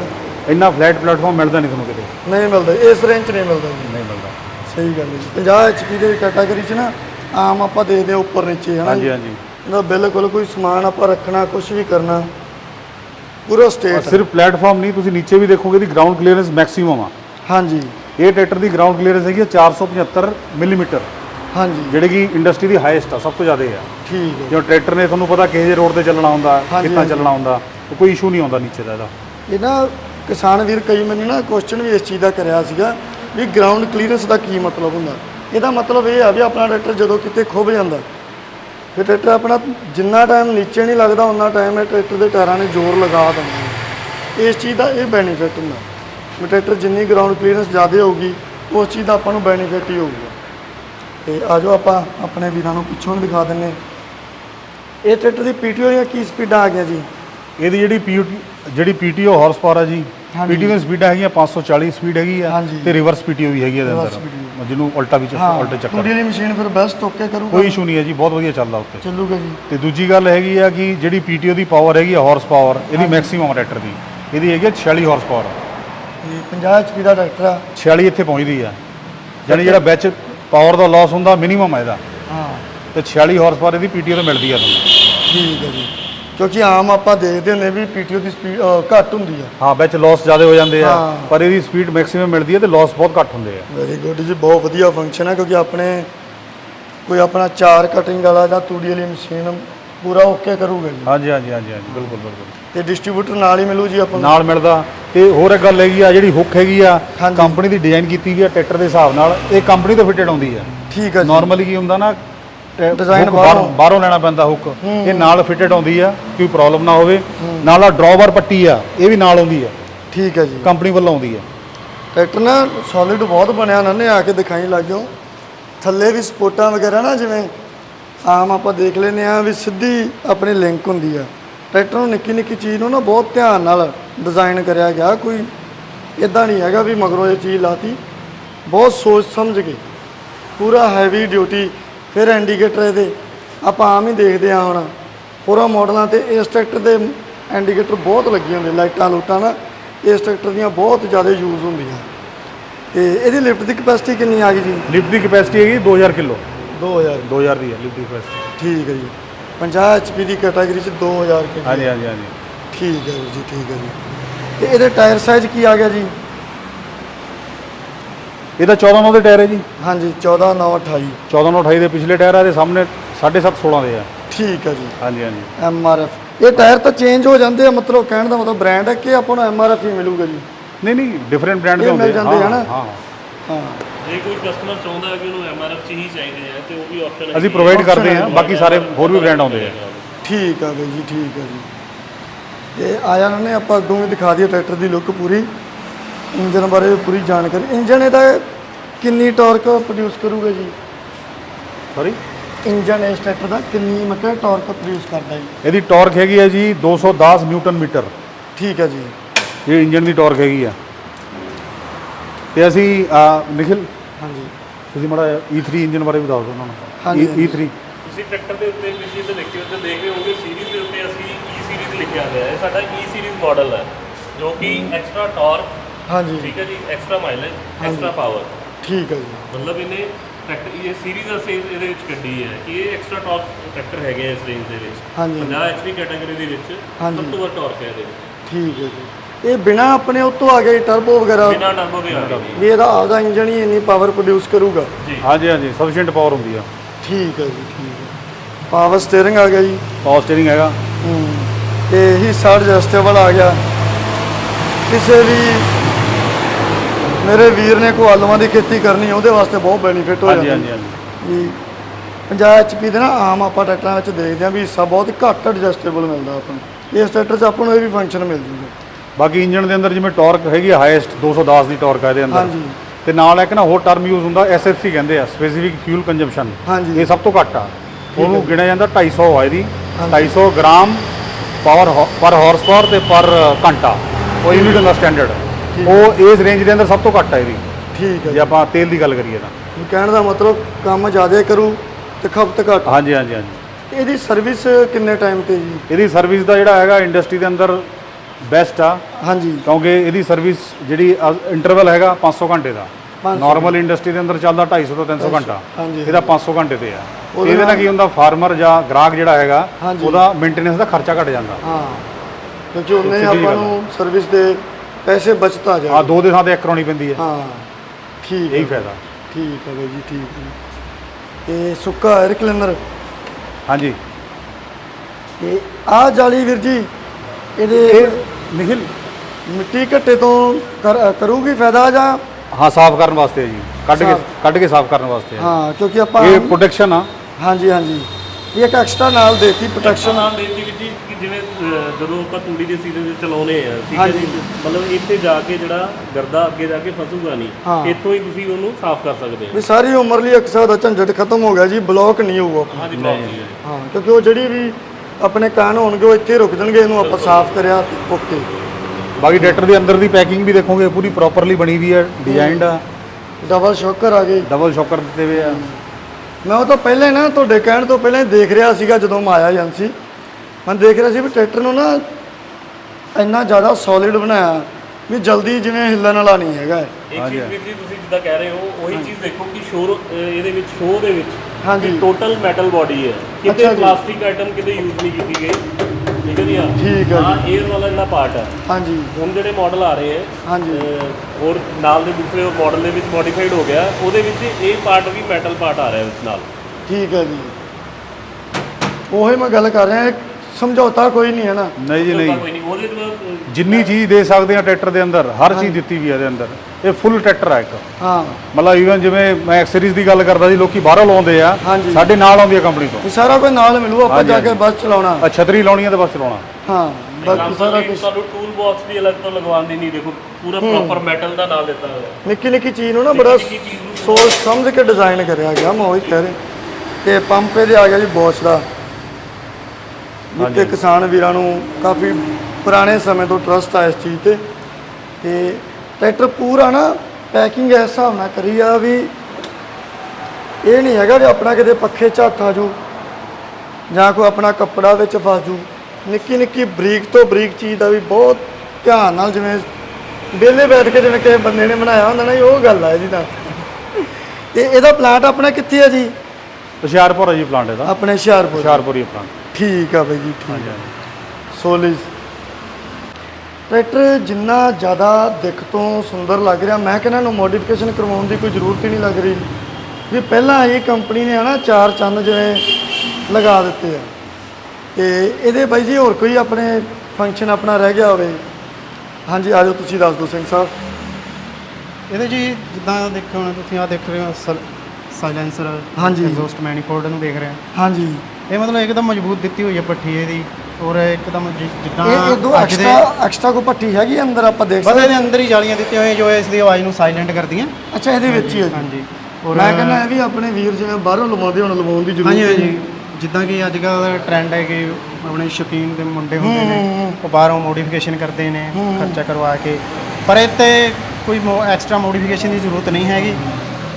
ਇੰਨਾ ਫਲੈਟ ਪਲੇਟਫਾਰਮ ਮਿਲਦਾ ਨਹੀਂ ਤੁਹਾਨੂੰ ਕਿਤੇ। ਨਹੀਂ ਮਿਲਦਾ ਇਸ ਰੇਂਜ ਚ ਨਹੀਂ ਮਿਲਦਾ ਜੀ। ਨਹੀਂ ਮਿਲਦਾ। ਸਹੀ ਗੱਲ ਹੈ ਜੀ। 50 ਐਚਪੀ ਦੇ ਕੈਟਾਗਰੀ ਚ ਨਾ ਆਮ ਆਪਾਂ ਦੇਖਦੇ ਹਾਂ ਉੱਪਰ ਨੀਚੇ ਹਨਾ ਹਾਂਜੀ ਹਾਂਜੀ। ਇਹਦਾ ਬਿਲਕੁਲ ਕੋਈ ਸਮਾਨ ਆਪਾਂ ਰੱਖਣਾ ਕੁਝ ਵੀ ਕਰਨਾ ਪੂਰਾ ਸਟੇਟ ਸਿਰਫ ਪਲੇਟਫਾਰਮ ਨਹੀਂ ਤੁਸੀਂ ਨੀਚੇ ਵੀ ਦੇਖੋਗੇ ਦੀ ਗਰਾਊਂਡ ਕਲੀਅਰੈਂਸ ਮੈਕਸਿਮਮ ਆ। ਹਾਂਜੀ। ਇਹ ਟਰੈਕਟਰ ਦੀ ਗਰਾਊਂਡ ਕਲੀਅਰੈਂਸ ਹੈਗੀ ਆ 475 ਮਿਲੀਮੀਟਰ ਹਾਂਜੀ। ਜਿਹੜੀ ਕਿ ਇੰਡਸਟਰੀ ਦੀ ਹਾਈਐਸਟ ਆ ਸਭ ਤੋਂ ਜ਼ਿਆਦਾ ਆ। ਠੀਕ ਹੈ। ਜਿਵੇਂ ਟਰੈਕਟਰ ਨੇ ਤੁਹਾਨੂੰ ਪਤਾ ਕਿਹੇ ਰੋਡ ਤੇ ਚੱਲਣਾ ਹੁੰਦਾ ਹਾਂਜੀ। ਚੱਲਣਾ ਹੁੰਦਾ ਕੋਈ ਇਸ਼ੂ ਨਹੀਂ ਆਉਂਦਾ ਨੀਚੇ ਦਾ ਇਹਦਾ। ਇਹ ਨਾ ਕਿਸਾਨ ਵੀਰ ਕਈ ਮੈਨੂੰ ਨਾ ਕੁਐਸਚਨ ਵੀ ਇਸ ਚੀਜ਼ ਦਾ ਕਰਿਆ ਸੀਗਾ ਵੀ ਗਰਾਊਂਡ ਕਲੀਅਰੈਂਸ ਦਾ ਕੀ ਮਤਲਬ ਹੁੰਦਾ? ਇਹਦਾ ਮਤਲਬ ਇਹ ਆ ਵੀ ਆਪਣਾ ਟਰੈਕਟਰ ਜਦੋਂ ਕਿਤੇ ਖੁੱਭ ਜਾਂਦਾ, ਫਿਰ ਟਰੈਕਟਰ ਆਪਣਾ ਜਿੰਨਾ ਟਾਈਮ ਨੀਚੇ ਨਹੀਂ ਲੱਗਦਾ ਉਨਾ ਟਾਈਮ ਇਹ ਟਰੈਕਟਰ ਦੇ ਟਾਇਰਾਂ ਨੇ ਜ਼ੋਰ ਲਗਾ ਦਿੰਦੇ ਇਸ ਚੀਜ਼ ਦਾ ਇਹ ਬੈਨੀਫਿਟ ਹੁੰਦਾ। ਵੀ ਟਰੈਕਟਰ ਜਿੰਨੀ ਗਰਾਊਂਡ ਕਲੀਅਰੈਂਸ ਜ਼ਿਆਦਾ ਹੋਊਗੀ, ਉਸ ਚੀਜ਼ ਦਾ ਆਪਾਂ ਨੂੰ ਬੈਨੀਫਿਟ ਹੀ ਹੋਊਗਾ। ਤੇ ਆਜੋ ਆਪਾਂ ਆਪਣੇ ਵੀਰਾਂ ਨੂੰ ਪਿੱਛੋਂ ਵੀ ਦਿਖਾ ਦਿੰਨੇ ਇਹ ਟਰੈਕਟਰ ਦੀ ਪੀਟੀਓ ਦੀਆਂ ਕੀ ਸਪੀਡਾਂ ਆ ਗਈਆਂ ਜੀ? ਇਹਦੀ ਜਿਹੜੀ ਪੀਟੀ ਜਿਹੜੀ ਪੀਟੀਓ ਹਾਰਸ ਪਾਵਰ ਆ ਜੀ ਪੀਟੀਓ ਦੀ ਸਪੀਡ ਹੈਗੀ ਆ 540 ਸਪੀਡ ਹੈਗੀ ਆ ਹਾਂਜੀ। ਤੇ ਰਿਵਰਸ ਪੀਟੀਓ ਵੀ ਹੈਗੀ ਆ ਇਹਦੇ Reverse ਅੰਦਰ। ਜਿਹਨੂੰ ਉਲਟਾ ਵੀ ਚੱਕਰ ਉਲਟੇ ਚੱਕਰ ਟੂਡੀ ਵਾਲੀ ਮਸ਼ੀਨ ਫਿਰ ਬੈਸਟ ਓਕੇ ਕਰੂਗਾ। ਕੋਈ ਇਸ਼ੂ ਨਹੀਂ ਹੈ ਜੀ ਬਹੁਤ ਵਧੀਆ ਚੱਲਦਾ ਉੱਤੇ। ਚੱਲੂਗਾ ਜੀ। ਤੇ ਦੂਜੀ ਗੱਲ ਹੈਗੀ ਆ ਕਿ ਜਿਹੜੀ ਪੀਟੀਓ ਦੀ ਪਾਵਰ ਹੈਗੀ ਆ ਹਾਰਸ ਪਾਵਰ ਇਹਦੀ ਮੈਕਸਿਮਮ ਟਰੈਕਟਰ ਦੀ। ਇਹਦੀ ਹੈਗੀ ਆ 46 ਹਾਰਸ ਪਾਵਰ ਇਹ 50 ਐਚਪੀ ਦਾ ਟਰੈਕਟਰ ਆ। 46 ਇੱਥੇ ਪਹੁੰਚਦੀ ਆ। ਯਾਨੀ ਜਿਹੜਾ ਵਿੱਚ ਪਾਵਰ ਦਾ ਲਾਸ ਹੁੰਦਾ ਮਿਨੀਮਮ ਹੈ ਇਹਦਾ। ਹਾਂ। ਤੇ 46 ਹਾਰਸ ਪਾਵਰ ਇਹਦੀ ਪੀਟੀਓ ਤੇ ਮਿਲਦੀ ਆ ਤੁਹਾਨੂੰ। ਠੀਕ ਹੈ ਜੀ। ਕਿਉਂਕਿ ਆਮ ਆਪਾਂ ਦੇਖਦੇ ਹੁੰਦੇ ਵੀ ਪੀਟੀਓ ਦੀ ਸਪੀਡ ਘੱਟ ਹੁੰਦੀ ਆ ਹਾਂ ਵਿੱਚ ਲਾਸ ਜ਼ਿਆਦਾ ਹੋ ਜਾਂਦੇ ਆ ਹਾਂ। ਪਰ ਇਹਦੀ ਸਪੀਡ ਮੈਕਸਿਮਮ ਮਿਲਦੀ ਹੈ ਤੇ ਲਾਸ ਬਹੁਤ ਘੱਟ ਹੁੰਦੇ ਆ। ਵੈਰੀ ਗੁੱਡ ਜੀ ਬਹੁਤ ਵਧੀਆ ਫੰਕਸ਼ਨ ਹੈ ਕਿਉਂਕਿ ਆਪਣੇ ਕੋਈ ਆਪਣਾ ਚਾਰ ਕਟਿੰਗ ਵਾਲਾ ਜਾਂ ਤੂੜੀ ਵਾਲੀ ਮਸ਼ੀਨ ਪੂਰਾ ਓਕੇ ਕਰੂਗਾ ਜੀ। ਹਾਂਜੀ ਹਾਂਜੀ ਹਾਂਜੀ ਹਾਂਜੀ ਬਿਲਕੁਲ ਬਿਲਕੁਲ। ਤੇ ਡਿਸਟ੍ਰੀਬਿਊਟਰ ਨਾਲ ਹੀ ਮਿਲੂ ਜੀ ਆਪਾਂ ਨੂੰ। ਨਾਲ ਮਿਲਦਾ। ਤੇ ਹੋਰ ਇੱਕ ਗੱਲ ਹੈਗੀ ਆ ਜਿਹੜੀ ਹੁੱਕ ਹੈਗੀ ਆ ਹਾਂਜੀ। ਕੰਪਨੀ ਦੀ ਡਿਜ਼ਾਈਨ ਕੀਤੀ ਗਈ ਆ ਟਰੈਕਟਰ ਦੇ ਹਿਸਾਬ ਨਾਲ ਇਹ ਕੰਪਨੀ ਤੋਂ ਫਿਟਡ ਆਉਂਦੀ ਆ। ਠੀਕ ਹੈ ਜੀ। ਨਾਰਮਲੀ ਕੀ ਹੁੰਦਾ ਨਾ ਹੁੱਕ ਬਾਹਰੋਂ। ਬਾਹਰੋਂ ਲੈਣਾ ਪੈਂਦਾ ਹੁੱਕ ਇਹ ਨਾਲ ਫਿਟਡ ਆਉਂਦੀ ਆ ਕੋਈ ਪ੍ਰੋਬਲਮ ਨਾ ਹੋਵੇ। ਨਾਲ ਆ ਡਰਾਵਰ ਪੱਟੀ ਆ ਇਹ ਵੀ ਨਾਲ ਆਉਂਦੀ ਆ। ਠੀਕ ਹੈ ਜੀ। ਕੰਪਨੀ ਵੱਲੋਂ ਆਉਂਦੀ ਆ। ਟਰੈਕਟਰ ਨਾ ਸੋਲਿਡ ਬਹੁਤ ਬਣਿਆ ਉਹਨਾਂ ਨੇ ਆ ਕੇ ਦਿਖਾਈ ਲੱਗਿਓ ਥੱਲੇ ਵੀ ਸਪੋਰਟਾਂ ਵਗੈਰਾ ਨਾ ਜਿਵੇਂ ਆਮ ਆਪਾਂ ਦੇਖ ਲੈਨੇ ਆ ਵੀ ਸਿੱਧੀ ਆਪਣੀ ਲਿੰਕ ਹੁੰਦੀ ਆ। ਟਰੈਕਟਰ ਨੂੰ ਨਿੱਕੀ ਨਿੱਕੀ ਚੀਜ਼ ਨੂੰ ਨਾ ਬਹੁਤ ਧਿਆਨ ਨਾਲ ਡਿਜ਼ਾਈਨ ਕਰਿਆ ਗਿਆ। ਕੋਈ ਇਦਾਂ ਨਹੀਂ ਹੈਗਾ ਵੀ ਮਗਰੋਂ ਇਹ ਚੀਜ਼ ਲਾਤੀ। ਬਹੁਤ ਸੋਚ ਸਮਝ ਕੇ। ਪੂਰਾ ਹੈਵੀ ਡਿਊਟੀ ਫਿਰ ਇੰਡੀਕੇਟਰ ਇਹਦੇ। ਆਪਾਂ ਆਮ ਹੀ ਦੇਖਦੇ ਆ ਹੁਣ। ਹੋਰਾਂ ਮਾਡਲਾਂ ਤੇ ਇਸ ਟਰੈਕਟਰ ਦੇ ਇੰਡੀਕੇਟਰ ਬਹੁਤ ਲੱਗੇ ਹੁੰਦੇ ਲਾਈਟਾਂ ਲੂਟਾਂ ਨਾ। ਇਸ ਟਰੈਕਟਰ ਦੀਆਂ ਬਹੁਤ ਜ਼ਿਆਦਾ ਯੂਜ਼ ਹੁੰਦੀਆਂ। ਤੇ ਇਹਦੀ ਲਿਫਟ ਦੀ ਕਪੈਸਿਟੀ ਕਿੰਨੀ ਆ ਗਈ ਜੀ? ਲਿਫਟ ਦੀ ਕਪੈਸਿਟੀ ਹੈਗੀ 2000 ਕਿਲੋ। 2000 2000 ਦੀ ਹੈ ਲਿਫਟ ਦੀ ਕਪੈਸਿਟੀ ਠੀਕ ਹੈ ਜੀ। 50 ਐਚਪੀ ਦੀ ਕੈਟਾਗਰੀ ਚ 2000 ਕੇ ਹਾਂਜੀ ਹਾਂਜੀ ਹਾਂਜੀ। ਠੀਕ ਹੈ ਜੀ ਠੀਕ ਹੈ ਜੀ। ਤੇ ਇਹਦੇ ਟਾਇਰ ਸਾਈਜ਼ ਕੀ ਆ ਗਿਆ ਜੀ? ਇਹਦਾ 14 ਨੌ ਦੇ ਟਾਇਰ ਹੈ ਜੀ। ਹਾਂਜੀ 14 9 28 14 ਨੌ 28 ਦੇ ਪਿਛਲੇ ਟਾਇਰ ਆ ਇਹਦੇ ਸਾਹਮਣੇ 7.5 16 ਦੇ ਆ। ਠੀਕ ਹੈ ਜੀ। ਹਾਂਜੀ ਹਾਂਜੀ। M R F. ਇਹ ਟਾਇਰ ਤਾਂ ਚੇਂਜ ਹੋ ਜਾਂਦੇ ਆ ਮਤਲਬ ਕਹਿਣ ਦਾ ਮਤਲਬ ਬ੍ਰਾਂਡ ਹੈ ਕਿ ਆਪਾਂ ਨੂੰ ਐਮ ਆਰ ਐਫ ਹੀ ਮਿਲੂਗਾ ਜੀ? ਨਹੀਂ ਨਹੀਂ ਡਿਫਰੈਂਟ ਬ੍ਰਾਂਡ ਦੇ ਇਹ ਹੁੰਦੇ ਮਿਲ ਜਾਂਦੇ ਹਾਂ, ਆ ਨਾ? ਹਾਂ ਹਾਂ। ਜੇ ਕੋਈ ਕਸਟਮਰ ਚਾਹੁੰਦਾ ਹੈ ਕਿ ਉਹਨੂੰ ਐਮਆਰਐਫ ਚ ਹੀ ਚਾਹੀਦੇ ਆ ਤੇ ਉਹ ਵੀ ਆਪਸ਼ਨ ਅਸੀਂ ਪ੍ਰੋਵਾਈਡ ਕਰਦੇ ਹਾਂ ਬਾਕੀ ਸਾਰੇ ਹੋਰ ਵੀ ਬ੍ਰਾਂਡ ਆਉਂਦੇ ਆ। ਠੀਕ ਆ ਬਈ ਜੀ ਠੀਕ ਆ ਜੀ। ਤੇ ਆਇਆ ਉਹਨਾਂ ਨੇ ਆਪਾਂ ਅੱਗੋਂ ਵੀ ਦਿਖਾ ਦਈਏ ਟਰੈਕਟਰ ਦੀ ਲੁੱਕ ਪੂਰੀ। ਇੰਜਨ ਬਾਰੇ ਪੂਰੀ ਜਾਣਕਾਰੀ। ਇੰਜਨ ਇਹਦਾ ਕਿੰਨੀ ਟਾਰਕ ਪ੍ਰੋਡਿਊਸ ਕਰੂਗਾ ਜੀ? ਸੌਰੀ ਇੰਜਨ ਇਸ ਟਰੈਕਟਰ ਦਾ ਕਿੰਨੀ ਮਤਲਬ ਟਾਰਕ ਪ੍ਰੋਡਿਊਸ ਕਰਦਾ ਜੀ? ਇਹਦੀ ਟਾਰਕ ਹੈਗੀ ਹੈ ਜੀ 210 ਨਿਊਟਨ ਮੀਟਰ। ਠੀਕ ਹੈ ਜੀ। ਇਹ ਇੰਜਨ ਦੀ ਟਾਰਕ ਹੈਗੀ ਆ। ਤੇ ਅਸੀਂ ਅਹ, ਨਿਖਿਲ ਹਾਂਜੀ। ਤੁਸੀਂ ਮਾੜਾ E3 ਇੰਜਨ ਬਾਰੇ ਵੀ ਦੱਸ ਦਿਓ ਉਹਨਾਂ ਨੂੰ। ਹਾਂਜੀ, E- E3 ਤੁਸੀਂ ਟਰੈਕਟਰ ਦੇ ਉੱਤੇ ਵੀ ਤੇ ਦੇਖਿਓ ਤੇ ਦੇਖ ਰਹੇ ਹੋਗੇ ਸੀਰੀਜ਼ ਦੇ ਉੱਤੇ ਅਸੀਂ ਈ ਸੀਰੀਜ਼ ਲਿਖਿਆ ਹੋਇਆ ਹੈ। ਸਾਡਾ ਈ ਸੀਰੀਜ਼ ਮਾਡਲ ਹੈ ਜੋ ਕਿ ਐਕਸਟਰਾ ਟਾਰਕ ਹਾਂਜੀ। ਠੀਕ ਹੈ ਜੀ ਐਕਸਟਰਾ ਮਾਈਲੇਜ ਐਕਸਟਰਾ ਪਾਵਰ ਠੀਕ ਹੈ ਜੀ। ਮਤਲਬ ਇਹਨੇ ਟਰੈਕਟਰ ਇਹ ਸੀਰੀਜ਼ ਅਸੀਂ ਇਹਦੇ ਵਿੱਚ ਕੱਢੀ ਹੈ ਕਿ ਇਹ ਐਕਸਟਰਾ ਟਾਰਕ ਟਰੈਕਟਰ ਹੈਗੇ ਆ ਇਸ ਰੇਂਜ ਦੇ ਵਿੱਚ। ਹਾਂਜੀ। 50 ਐਚਪੀ ਕੈਟਾਗਰੀ ਦੇ ਵਿੱਚ ਹਾਂਜੀ। ਸਭ ਤੋਂ ਵੱਧ ਟਾਰਕ ਹੈ ਇਹਦੇ ਵਿੱਚ। ਠੀਕ ਹੈ ਜੀ। ਇਹ ਬਿਨਾ ਆਪਣੇ ਉੱਤੋਂ ਆ ਗਿਆ ਟਰਬੋ ਵਗੈਰਾ? ਬਿਨਾਂ ਟਰਬੋ ਦੇ ਆ ਗਏ ਜੀ। ਵੀ ਇਹਦਾ ਆਪਦਾ ਇੰਜਨ ਹੀ ਇੰਨੀ ਪਾਵਰ ਪ੍ਰੋਡਿਊਸ ਕਰੂਗਾ? ਜੀ। ਹਾਂਜੀ ਹਾਂਜੀ ਸਫੀਸ਼ੀਐਂਟ ਪਾਵਰ ਹੁੰਦੀ ਆ। ਠੀਕ ਹੈ ਜੀ ਠੀਕ ਹੈ। ਪਾਵਰ ਸਟੀਅਰਿੰਗ ਆ ਗਿਆ ਜੀ। ਪਾਵਰ ਸਟੀਅਰਿੰਗ ਹੈਗਾ। ਹੂੰ। ਤੇ ਹਿੱਸਾ ਐਡਜਸਟੇਬਲ ਆ ਗਿਆ। ਕਿਸੇ ਵੀ ਮੇਰੇ ਵੀਰ ਨੇ ਕੋ ਆਲੂਆਂ ਦੀ ਖੇਤੀ ਕਰਨੀ ਉਹਦੇ ਵਾਸਤੇ ਬਹੁਤ ਬੈਨੀਫਿਟ ਹੋ ਹਾਂਜੀ ਜਾਂਦਾ ਹਾਂਜੀ ਹਾਂਜੀ। ਵੀ 50 ਐਚਪੀ ਦੇ ਨਾ ਆਮ ਆਪਾਂ ਟਰੈਕਟਰਾਂ ਵਿੱਚ ਦੇਖਦੇ ਹਾਂ ਵੀ ਹਿੱਸਾ ਬਹੁਤ ਘੱਟ ਐਡਜਸਟੇਬਲ ਮਿਲਦਾ ਆਪਾਂ ਨੂੰ। ਇਸ ਟਰੈਕਟਰ 'ਚ ਆਪਾਂ ਨੂੰ ਇਹ ਵੀ ਫੰਕਸ਼ਨ ਮਿਲ ਜੂਗਾ। ਬਾਕੀ ਇੰਜਨ ਦੇ ਅੰਦਰ ਜਿਵੇਂ ਟਾਰਕ ਹੈਗੀ ਹਾਈਐਸਟ 210 ਦੀ ਟਾਰਕ ਹੈ ਇਹਦੇ ਅੰਦਰ। ਹਾਂਜੀ। ਤੇ ਨਾਲ ਇੱਕ ਨਾ ਹੋਰ ਟਰਮ ਯੂਜ਼ ਹੁੰਦਾ ਐਸਐਫਸੀ ਕਹਿੰਦੇ ਆ ਸਪੈਸੀਫਿਕ ਫਿਊਲ ਕੰਜ਼ੰਪਸ਼ਨ ਹਾਂਜੀ। ਇਹ ਸਭ ਤੋਂ ਘੱਟ ਆ। ਉਹਨੂੰ ਗਿਣਿਆ ਜਾਂਦਾ 250 ਆ ਇਹਦੀ। ਹਾਂਜੀ। 250 gram power per horse power ਤੇ ਪਰ ਘੰਟਾ। ਉਹ ਯੂਨਿਟ ਹੁੰਦਾ ਸਟੈਂਡਰਡ ਉਹ ਇਸ ਰੇਂਜ ਦੇ ਅੰਦਰ ਸਭ ਤੋਂ ਘੱਟ ਆ ਇਹਦੀ। ਠੀਕ ਹੈ ਜੇ ਆਪਾਂ ਤੇਲ ਦੀ ਗੱਲ ਕਰੀਏ ਤਾਂ। ਕਹਿਣ ਦਾ ਮਤਲਬ ਕੰਮ ਜ਼ਿਆਦਾ ਕਰੂ ਤੇ ਖਪਤ ਘੱਟ। ਹਾਂਜੀ ਹਾਂਜੀ ਹਾਂਜੀ। ਇਹਦੀ ਸਰਵਿਸ ਕਿੰਨੇ ਟਾਈਮ ਤੇ ਜੀ? ਇਹਦੀ ਸਰਵਿਸ ਦਾ ਜਿਹੜਾ ਹੈਗਾ ਇੰਡਸਟਰੀ ਦੇ ਅੰਦਰ ਬੈਸਟ ਆ। ਹਾਂਜੀ। ਕਿਉਂਕਿ ਇਹਦੀ ਸਰਵਿਸ ਜਿਹੜੀ ਇੰਟਰਵਲ ਹੈਗਾ 500 ਘੰਟੇ ਦਾ। 500 ਨਾਰਮਲ ਇੰਡਸਟਰੀ ਦੇ ਅੰਦਰ ਚੱਲਦਾ 250 ਤੋਂ 300 ਘੰਟਾ। ਇਹਦਾ 500 ਘੰਟੇ ਤੇ ਆ। ਇਹਦੇ ਨਾਲ ਕੀ ਹੁੰਦਾ? ਫਾਰਮਰ ਜਾਂ ਗ੍ਰਾਹਕ ਜਿਹੜਾ ਹੈਗਾ। ਉਹਦਾ ਮੇਨਟੇਨੈਂਸ ਦਾ ਖਰਚਾ ਘਟ ਜਾਂਦਾ। ਹਾਂ। ਕਿਉਂਕਿ ਉਹਨੇ ਆਪਾਂ ਨੂੰ ਸਰਵਿਸ ਦੇ ਪੈਸੇ ਬਚਤਾ ਆ ਜਾ ਦੋ ਦੇ ਥਾਂ ਤੇ ਇੱਕ ਕਰਾਉਣੀ ਪੈਂਦੀ ਹੈ। ਹਾਂ ਠੀਕ ਇਹੀ ਹੈ। ਫਾਇਦਾ। ਠੀਕ ਹੈ ਬਾਈ ਜੀ ਠੀਕ ਹੈ। ਤੇ ਸੁੱਕਾ 에ਅਰ ਕਲੀਨਰ ਹਾਂਜੀ। ਤੇ ਆਹ ਜਾਲੀ ਵੀਰ ਜੀ ਇਹਦੇ ਇਹ ਨਿਖਿਲ ਮਿੱਟੀ ਘੱਟੇ ਤੋਂ ਕਰ- ਕਰੂਗੀ ਫਾਇਦਾ ਜਾਂ? ਹਾਂ ਸਾਫ਼ ਕਰਨ ਵਾਸਤੇ ਹੈ ਜੀ। ਕੱਢ ਕੇ ਸਾਫ਼। ਕੱਢ ਕੇ ਸਾਫ਼ ਕਰਨ ਵਾਸਤੇ ਹੈ। ਹਾਂ ਕਿਉਂਕਿ ਆਪਾਂ ਇਹ ਪ੍ਰੋਟੈਕਸ਼ਨ ਆ। ਹਾਂਜੀ ਹਾਂਜੀ। ਇਹ ਇੱਕ ਐਕਸਟਰਾ ਨਾਲ ਦੇਤੀ ਪ੍ਰੋਟੈਕਸ਼ਨ ਨਾਲ ਦੇਤੀ ਜਦੋਂ ਆਪਾਂ ਤੂੜੀ ਦੇ ਸੀਜ਼ਨ ਵਿੱਚ ਚਲਾਉਨੇ ਆ ਠੀਕ ਹੈ। ਜੀ ਮਤਲਬ ਇੱਥੇ ਜਾ ਕੇ ਜਿਹੜਾ ਗਰਦਾ ਅੱਗੇ ਜਾ ਕੇ ਫਸੂਗਾ ਹਾਂ। ਨਹੀਂ ਇੱਥੋਂ ਹੀ ਤੁਸੀਂ ਉਹਨੂੰ ਸਾਫ਼ ਕਰ ਸਕਦੇ ਵੀ ਸਾਰੀ ਉਮਰ ਲਈ ਅਕਸਰ ਦਾ ਝੰਜਟ ਖਤਮ ਹੋ ਗਿਆ ਜੀ ਬਲੌਕ ਨਹੀਂ ਹੋਊਗਾ। ਹੋ ਹਾਂਜੀ ਬਲੌਕ ਨਹੀਂ ਹੈ ਹਾਂ ਕਿਉਂਕਿ ਉਹ ਜਿਹੜੀ ਵੀ ਆਪਣੇ ਕਾਨ ਹੋਣਗੇ ਉਹ ਇੱਥੇ ਰੁਕ ਜਾਣਗੇ ਇਹਨੂੰ ਆਪਾਂ ਸਾਫ਼ ਕਰਿਆ ਓਕੇ। ਬਾਕੀ ਡਾਇਰੈਕਟਰ ਦੇ ਅੰਦਰ ਦੀ ਪੈਕਿੰਗ ਵੀ ਦੇਖੋਗੇ ਪੂਰੀ ਪ੍ਰੋਪਰਲੀ ਬਣੀ ਵੀ ਹੈ ਡਿਜ਼ਾਈਨਡ ਆ। ਡਬਲ ਸ਼ੋਕਰ ਆ ਗਏ ਡਬਲ ਸ਼ੌਕਰ ਦਿੱਤੇ ਹੋਏ ਆ। ਮੈਂ ਉਹ ਤੋਂ ਪਹਿਲਾਂ ਹੀ ਨਾ ਤੁਹਾਡੇ ਕਹਿਣ ਤੋਂ ਪਹਿਲਾਂ ਹੀ ਦੇਖ ਰਿਹਾ ਸੀਗਾ ਜਦੋਂ ਮੈਂ ਆਇਆ ਏਜੰਸੀ। ਮੈਂ ਦੇਖ ਰਿਹਾ ਸੀ ਵੀ ਟਰੈਕਟਰ ਨੂੰ ਨਾ ਇੰਨਾ ਜ਼ਿਆਦਾ ਸੋਲਿਡ ਬਣਾਇਆ ਵੀ ਜਲਦੀ ਜਿਵੇਂ ਹਿੱਲਣ ਵਾਲਾ ਨਹੀਂ ਹੈਗਾ ਇਹ। ਇੱਕ ਹਾਂਜੀ, ਚੀਜ਼ ਵੀਰ ਜੀ ਤੁਸੀਂ ਜਿੱਦਾਂ ਕਹਿ ਰਹੇ ਹੋ ਉਹੀ ਚੀਜ਼ ਦੇਖੋ ਕਿ ਸ਼ੋਰ ਇਹਦੇ ਵਿੱਚ ਸ਼ੋਅ ਦੇ ਵਿੱਚ ਹਾਂਜੀ। ਟੋਟਲ ਮੈਟਲ ਬਾਡੀ ਹੈ। ਕਿਤੇ ਅੱਛਾ ਜੀ। ਪਲਾਸਟਿਕ ਆਈਟਮ ਕਿਤੇ ਯੂਜ਼ ਨਹੀਂ ਕੀਤੀ ਗਈ। ਠੀਕ ਹੈ ਜੀ ਹਾਂ? ਠੀਕ ਹੈ ਹਾਂ 에ਅਰ ਵਾਲਾ ਜਿਹੜਾ ਪਾਰਟ ਹੈ। ਹਾਂਜੀ। ਹੁਣ ਜਿਹੜੇ ਮਾਡਲ ਆ ਰਹੇ ਹੈ ਹਾਂਜੀ। ਅਹ ਹੋਰ ਨਾਲ ਦੇ ਦੂਸਰੇ ਮਾਡਲ ਦੇ ਵਿੱਚ ਮੋਡੀਫਾਈਡ ਹੋ ਗਿਆ ਉਹਦੇ ਵਿੱਚ ਇਹ ਪਾਰਟ ਵੀ ਮੈਟਲ ਪਾਰਟ ਆ ਰਿਹਾ ਉਸ ਨਾਲ। ਠੀਕ ਹੈ ਜੀ। ਉਹੀ ਮੈਂ ਗੱਲ ਕਰ ਰਿਹਾ ਸਮਝੌਤਾ ਕੋਈ ਨਹੀਂ ਹੈ ਨਾ। ਨਹੀਂ ਜੀ ਨਹੀਂ ਕੋਈ ਨਹੀਂ। ਉਹਦੇ ਚ ਜਿੰਨੀ ਚੀਜ਼ ਦੇ ਸਕਦੇ ਆ ਟਰੈਕਟਰ ਦੇ ਅੰਦਰ ਹਰ ਚੀਜ਼ ਦਿੱਤੀ ਵੀ ਹੈ ਇਹਦੇ ਅੰਦਰ। ਇਹ ਫੁੱਲ ਟਰੈਕਟਰ ਆ ਇੱਕ। ਹਾਂ। ਮਤਲਬ ਈਵਨ ਜਿਵੇਂ ਮੈਂ ਐਕਸਰੀਜ਼ ਦੀ ਗੱਲ ਕਰਦਾ ਸੀ ਲੋਕੀ ਬਾਹਰੋਂ ਲਾਉਂਦੇ ਆ ਹਾਂਜੀ। ਸਾਡੇ ਨਾਲ ਆਉਂਦੀ ਆ ਕੰਪਨੀ ਤੋਂ। ਇਹ ਸਾਰਾ ਕੁਝ ਨਾਲ ਮਿਲੂ ਆਪਾਂ ਹਾਂਜੀ, ਜਾ ਕੇ। ਬੱਸ ਚਲਾਉਣਾ। ਆ ਛਤਰੀ ਲਾਉਣੀ ਆ ਤੇ ਬਸ ਚਲਾਉਣਾ। ਹਾਂ ਬਾਕੀ ਸਾਰਾ ਕੁਝ। ਤੁਹਾਨੂੰ ਟੂਲ ਬਾਕਸ ਵੀ ਅਲੱਗ ਤੋਂ ਲਗਵਾਉਣ ਦੀ ਨਹੀਂ ਦੇਖੋ ਪੂਰਾ ਪ੍ਰੋਪਰ ਮੈਟਲ ਦਾ ਨਾਲ ਦਿੱਤਾ ਹੋਇਆ। ਨਿੱਕੀ ਨਿੱਕੀ ਚੀਜ਼ ਨੂੰ ਨਾ ਬੜਾ ਸੋਚ ਸਮਝ ਕੇ ਡਿਜ਼ਾਈਨ ਕਰਿਆ ਗਿਆ ਮੈਂ ਉਹੀ ਕਹਿ ਰਿਹਾ। ਤੇ ਪੰਪ ਇਹਦੇ ਆ ਗਿਆ ਜੀ ਬੋਸ਼ ਦਾ। ਜਿੱਤੇ ਕਿਸਾਨ ਵੀਰਾਂ ਨੂੰ ਕਾਫੀ ਪੁਰਾਣੇ ਸਮੇਂ ਤੋਂ ਟਰਸਟ ਆ ਇਸ ਚੀਜ਼ ਤੇ। ਤੇ ਟਰੈਕਟਰ ਪੂਰਾ ਨਾ ਪੈਕਿੰਗ ਇਸ ਹਿਸਾਬ ਨਾਲ ਕਰੀ ਆ ਵੀ ਇਹ ਨਹੀਂ ਹੈਗਾ ਵੀ ਆਪਣਾ ਕਿਤੇ ਪੱਖੇ ਹੱਥ ਆ ਜੂ ਜਾਂ ਕੋਈ ਆਪਣਾ ਕੱਪੜਾ ਵਿੱਚ ਫਸ ਜੂ ਨਿੱਕੀ ਨਿੱਕੀ ਬਰੀਕ ਤੋਂ ਬਰੀਕ ਚੀਜ਼ ਦਾ ਵੀ ਬਹੁਤ ਧਿਆਨ ਨਾਲ ਜਿਵੇਂ ਵਿਹਲੇ ਬੈਠ ਕੇ ਜਿਵੇਂ ਕਿਸੇ ਬੰਦੇ ਨੇ ਬਣਾਇਆ ਹੁੰਦਾ ਨਾ ਉਹ ਗੱਲ ਆ ਇਹਦੀ ਤਾਂ। ਤੇ ਇਹਦਾ ਪਲਾਂਟ ਆਪਣਾ ਕਿੱਥੇ ਹੈ ਜੀ? ਹੁਸ਼ਿਆਰਪੁਰ ਆ ਜੀ ਪਲਾਂਟ ਇਹਦਾ। ਆਪਣੇ ਹੁਸ਼ਿਆਰਪੁਰ। ਹੁਸ਼ਿਆਰਪੁਰ ਹੀ ਪਲਾਂਟ ਠੀਕ ਆ ਬਾਈ ਜੀ ਠੀਕ ਆ। ਸੋਲਿਸ ਟਰੈਕਟਰ ਜਿੰਨਾ ਜ਼ਿਆਦਾ ਦਿੱਖ ਤੋਂ ਸੁੰਦਰ ਲੱਗ ਰਿਹਾ ਮੈਂ ਕਹਿੰਦਾ ਨੂੰ ਮੋਡੀਫਿਕੇਸ਼ਨ ਕਰਵਾਉਣ ਦੀ ਕੋਈ ਜ਼ਰੂਰਤ ਹੀ ਨਹੀਂ ਲੱਗ ਰਹੀ। ਵੀ ਪਹਿਲਾਂ ਇਹ ਕੰਪਨੀ ਨੇ ਹਨਾ ਚਾਰ ਚੰਦ ਜਿਵੇਂ ਲਗਾ ਦਿੱਤੇ ਆ। ਤੇ ਇਹਦੇ ਬਾਈ ਜੀ ਹੋਰ ਕੋਈ ਆਪਣੇ ਫੰਕਸ਼ਨ ਆਪਣਾ ਰਹਿ ਗਿਆ ਹੋਵੇ? ਹਾਂਜੀ ਆਜੋ ਤੁਸੀਂ ਦੱਸ ਦਿਓ ਸਿੰਘ ਸਾਹਿਬ। ਇਹਦੇ ਜੀ ਜਿੱਦਾਂ ਦੇਖੋ ਹੁਣ ਤੁਸੀਂ ਆ ਦੇਖ ਰਹੇ ਹੋ ਸਾਇਲੈਂਸਰ ਹਾਂਜੀ। ਐਗਜ਼ੌਸਟ ਮੈਨੀਫੋਲਡ ਨੂੰ ਦੇਖ ਰਹੇ ਹੋ। ਹਾਂਜੀ। ਇਹ ਮਤਲਬ ਇੱਕਦਮ ਮਜ਼ਬੂਤ ਦਿੱਤੀ ਹੋਈ ਹੈ ਪੱਠੀ ਇਹਦੀ ਔਰ ਇੱਕਦਮ ਜਿ- ਜਿੱਦਾਂ ਇਹ ਇਹ ਦੋ ਅੱਜ ਦੇ ਐਕਸਟਰਾ ਐਕਸਟਰਾ ਕੋ ਪੱਟੀ ਹੈਗੀ ਅੰਦਰ ਆਪਾਂ ਦੇਖ ਬਸ ਸਕਦੇ ਇਹਦੇ ਅੰਦਰ ਹੀ ਜਾਲੀਆਂ ਦਿੱਤੀਆਂ ਹੋਈਆਂ ਜੋ ਇਸ ਦੀ ਆਵਾਜ਼ ਨੂੰ ਸਾਇਲੈਂਟ ਕਰਦੀਆਂ। ਅੱਛਾ ਇਹਦੇ ਵਿੱਚ ਹੀ ਹੈ ਜੀ। ਹਾਂਜੀ। ਔਰ ਮੈਂ ਕਹਿੰਦਾ ਇਹ ਵੀ ਆਪਣੇ ਵੀਰ ਜਿਵੇਂ ਬਾਹਰੋਂ ਲਵਾਉਂਦੇ ਹੁਣ ਲਵਾਉਣ ਦੀ ਜ਼ਰੂਰਤ ਹਾਂਜੀ ਨਹੀਂ। ਹਾਂਜੀ। ਜਿੱਦਾਂ ਕਿ ਅੱਜ ਕੱਲ੍ਹ ਦਾ ਟ੍ਰੈਂਡ ਹੈ ਕਿ ਆਪਣੇ ਸ਼ੌਕੀਨ ਦੇ ਮੁੰਡੇ ਹੁੰਦੇ ਨੇ ਉਹ ਬਾਹਰੋਂ ਮੋਡੀਫਿਕੇਸ਼ਨ ਕਰਦੇ ਨੇ। ਖਰਚਾ ਕਰਵਾ ਕੇ। ਪਰ ਇੱਥੇ ਕੋਈ ਐਕਸਟਰਾ ਮੋਡੀਫਿਕੇਸ਼ਨ ਦੀ ਜ਼ਰੂਰਤ ਨਹੀਂ ਹੈਗੀ।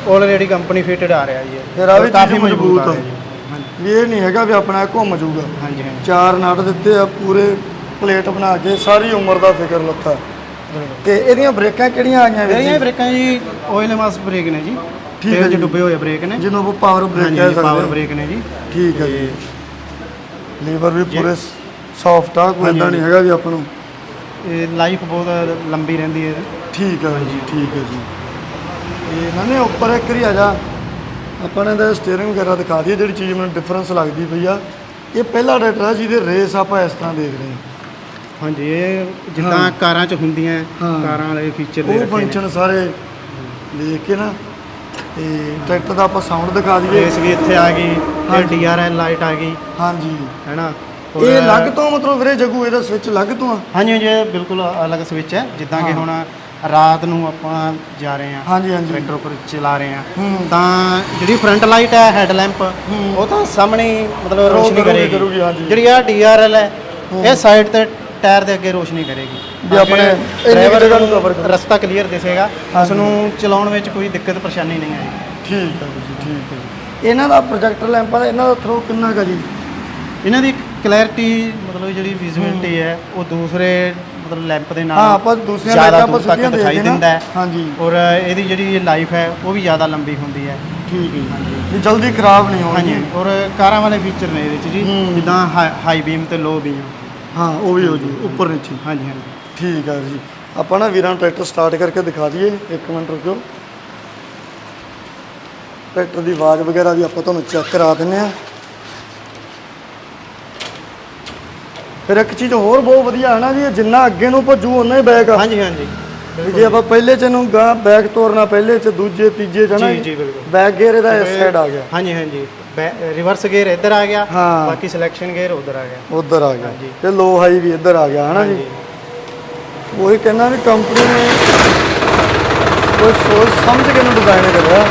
ਆਲਰੇਡੀ ਕੰਪਨੀ ਫਿਟਡ ਆ ਰਿਹਾ ਜੀ ਇਹ। ਫਿਰ ਆ ਵੀ ਔਰ ਕਾਫੀ ਚੀਜ਼ ਮਜ਼ਬੂਤ ਆ। ਰਿਹਾ ਜੀ। ਵੀ ਇਹ ਨਹੀਂ ਹੈਗਾ ਵੀ ਆਪਣਾ ਇਹ ਘੁੰਮ ਜਾਊਗਾ ਹਾਂਜੀ ਹਾਂਜੀ। ਚਾਰ ਨਟ ਦਿੱਤੇ ਆ ਪੂਰੇ ਪਲੇਟ ਬਣਾ ਕੇ ਸਾਰੀ ਉਮਰ ਦਾ ਫਿਕਰ ਲੱਥਾ। ਤੇ ਇਹਦੀਆਂ ਬ੍ਰੇਕਾਂ ਕਿਹੜੀਆਂ ਆ ਗਈਆਂ ਵੀਰ ਇਹ ਬ੍ਰੇਕਾਂ ਜੀ ਆਇਲ ਮਾਸ ਬ੍ਰੇਕ ਨੇ ਜੀ। ਠੀਕ ਹੈ ਤੇਲ 'ਚ ਜੀ। ਡੁੱਬੇ ਹੋਏ ਬ੍ਰੇਕ ਨੇ। ਜਿਹਨੂੰ ਆਪਾਂ ਪਾਵਰ ਬ੍ਰੇਕ ਕਹਿ ਸਕਦੇ ਪਾਵਰ ਹਾਂ। ਬ੍ਰੇਕ ਨੇ ਜੀ। ਠੀਕ ਹੈ ਜੀ। ਲੀਵਰ ਵੀ ਪੂਰੇ ਸੌਫਟ ਆ ਕੋਈ ਹਾਂਜੀ, ਇਦਾਂ ਨਹੀਂ ਹੈਗਾ ਵੀ ਆਪਾਂ ਨੂੰ। ਇਹ ਲਾਈਫ ਬਹੁਤ ਲੰਬੀ ਰਹਿੰਦੀ ਹੈ। ਠੀਕ ਹੈ ਜੀ ਠੀਕ ਹੈ ਜੀ। ਇਹ ਨਾ ਨੇ ਉੱਪਰ ਇੱਕ ਆ ਜਾ। ਆਪਾਂ ਨੇ ਦਾ ਸਟੀਅਰਿੰਗ ਵਗੈਰਾ ਦਿਖਾ ਦਈਏ ਜਿਹੜੀ ਚੀਜ਼ ਮੈਨੂੰ ਡਿਫਰੈਂਸ ਲੱਗਦੀ ਪਈ ਆ। ਇਹ ਪਹਿਲਾ ਟਰੈਕਟਰ ਹੈ ਜਿਹਦੇ ਰੇਸ ਆਪਾਂ ਇਸ ਤਰ੍ਹਾਂ ਦੇਖ ਰਹੇ ਹਾਂ। ਹਾਂਜੀ ਇਹ ਜਿੱਦਾਂ ਕਾਰਾਂ 'ਚ ਹੁੰਦੀਆਂ ਹਾਂ। ਕਾਰਾਂ ਵਾਲੇ ਫੀਚਰ ਦੇ ਉਹ ਰੱਖੇ ਨੇ। ਫੰਕਸ਼ਨ ਸਾਰੇ ਦੇਖ ਕੇ ਨਾ ਤੇ ਟਰੈਕਟਰ ਦਾ ਆਪਾਂ ਸਾਊਂਡ ਦਿਖਾ ਦਈਏ। ਰੇਸ ਵੀ ਇੱਥੇ ਆ ਗਈ ਫਿਰ ਹਾਂਜੀ। ਡੀਆਰਐਲ ਲਾਈਟ ਆ ਗਈ ਹਾਂਜੀ। ਹੈਨਾ? ਇਹ ਅਲੱਗ ਤੋਂ ਮਤਲਬ ਵੀਰੇ ਜਗੂ ਇਹਦਾ ਸਵਿਚ ਅਲੱਗ ਤੋਂ ਆ। ਹਾਂਜੀ ਹਾਂਜੀ ਇਹ ਬਿਲਕੁਲ ਅਲੱਗ ਸਵਿਚ ਹੈ। ਜਿੱਦਾਂ ਕਿ। ਹੁਣ ਰਾਤ ਨੂੰ ਆਪਾਂ ਜਾ ਰਹੇ ਹਾਂ। ਹਾਂਜੀ ਹਾਂਜੀ। ਟਰੈਕਟਰ ਉੱਪਰ ਚਲਾ ਰਹੇ ਹਾਂ। ਤਾਂ ਜਿਹੜੀ ਫਰੰਟ ਲਾਈਟ ਹੈ ਹੈਡ ਲੈਂਪ ਉਹ ਤਾਂ ਸਾਹਮਣੇ ਹੀ ਮਤਲਬ ਰੋਸ਼ਨੀ ਕਰੂਗੀ, ਕਰੂਗੀ, ਹਾਂਜੀ। ਜਿਹੜੀ ਆ ਡੀਆਰਐਲ ਹੈ ਇਹ ਸਾਈਡ ਤੇ ਟਾਇਰ ਦੇ ਅੱਗੇ ਰੋਸ਼ਨੀ ਕਰੇਗੀ। ਵੀ ਆਪਣੇ ਡਰਾਈਵਰ ਜਗ੍ਹਾ ਨੂੰ ਕਰੂ। ਰਸਤਾ ਕਲੀਅਰ ਦਿਸੇਗਾ। ਉਸ ਨੂੰ ਚਲਾਉਣ ਵਿੱਚ ਕੋਈ ਦਿੱਕਤ ਪਰੇਸ਼ਾਨੀ ਨਹੀਂ ਆਏਗੀ। ਠੀਕ ਹੈ ਜੀ ਠੀਕ ਹੈ ਜੀ। ਇਹਨਾਂ ਦਾ ਪ੍ਰੋਜੈਕਟਰ ਲੈਂਪਾਂ ਦਾ ਇਹਨਾਂ ਦਾ ਥਰੋ ਕਿੰਨਾ ਕੁ ਜੀ? ਇਹਨਾਂ ਦੀ ਕਲੈਰਿਟੀ ਮਤਲਬ ਜਿਹੜੀ ਵਿਜ਼ੂਅਲਿਟੀ ਹੈ ਉਹ ਦੂਸਰੇ ਮਤਲਬ ਲੈਂਪ ਦੇ ਨਾਲ ਹਾਂ ਆਪਾਂ ਦੂਸਰੀਆਂ ਜ਼ਿਆਦਾ ਲਾਈਟਾਂ ਆਪਾਂ ਦੂਰ ਤੱਕ ਸਿੱਧੀਆਂ ਦਿਖਾਈ। ਦਿੰਦਾ ਹੈ। ਹਾਂਜੀ। ਔਰ ਇਹਦੀ ਜਿਹੜੀ ਲਾਈਫ ਹੈ ਉਹ ਵੀ ਜ਼ਿਆਦਾ ਲੰਬੀ ਹੁੰਦੀ ਹੈ। ਠੀਕ ਹੈ ਜੀ। ਵੀ ਜਲਦੀ ਖਰਾਬ ਨਹੀਂ ਹੋਣੀ ਹਾਂਜੀ। ਔਰ ਕਾਰਾਂ ਵਾਲੇ ਫੀਚਰ ਨੇ ਇਹਦੇ 'ਚ ਜੀ ਹੂੰ। ਜਿੱਦਾਂ ਹਾਈ ਬੀਮ ਤੇ ਲੋ ਬੀਮ ਹਾਂ ਉਹ ਵੀ ਹੋ ਜੀ ਉੱਪਰ ਨੀਚੇ। ਹਾਂਜੀ ਹਾਂਜੀ। ਠੀਕ ਹੈ ਜੀ। ਆਪਾਂ ਨਾ ਵੀਰਾਂ ਨੂੰ ਟਰੈਕਟਰ ਸਟਾਰਟ ਕਰਕੇ ਦਿਖਾ ਦਈਏ। ਇੱਕ ਮਿੰਟ ਰੁਕਿਓ ਟਰੈਕਟਰ ਦੀ ਆਵਾਜ਼ ਵਗੈਰਾ ਵੀ ਆਪਾਂ ਤੁਹਾਨੂੰ ਚੈੱਕ ਕਰਾ ਦਿੰਨੇ ਆ ਫਿਰ ਇੱਕ ਚੀਜ਼ ਹੋਰ ਬਹੁਤ ਵਧੀਆ ਹੈ ਨਾ ਜੀ ਇਹ ਜਿੰਨਾ ਅੱਗੇ ਨੂੰ ਭੱਜੂ ਉਨਾ ਹੀ ਬੈਕ ਆ। ਹਾਂਜੀ ਹਾਂਜੀ। ਵੀ ਜੇ ਆਪਾਂ ਪਹਿਲੇ ਚ ਨੂੰ ਗਾਂ ਬੈਕ ਤੋਰਨਾ ਪਹਿਲੇ ਚ ਦੂਜੇ ਤੀਜੇ ਚ ਨਾ ਜੀ, ਜੀ, ਬਿਲਕੁਲ। ਬੈਕ ਗੇਅਰ ਇਹਦਾ ਇਸ ਸਾਈਡ ਆ ਗਿਆ। ਹਾਂਜੀ ਹਾਂਜੀ। ਰਿਵਰਸ ਗੇਅਰ ਇੱਧਰ ਆ ਗਿਆ ਹਾਂ। ਬਾਕੀ ਸਿਲੈਕਸ਼ਨ ਗੇਅਰ ਉਧਰ ਆ ਗਿਆ। ਉਧਰ ਆ ਗਿਆ। ਹਾਂਜੀ। ਤੇ ਲੋ ਹਾਈ ਵੀ ਇੱਧਰ ਆ ਗਿਆ ਹਨਾ ਜੀ? ਉਹੀ ਕਹਿੰਦਾ ਵੀ ਕੰਪਨੀ ਨੇ ਕੋਈ ਸੋਚ ਸਮਝ ਕੇ ਨੂੰ ਡਿਜ਼ਾਈਨ ਕਰਿਆ।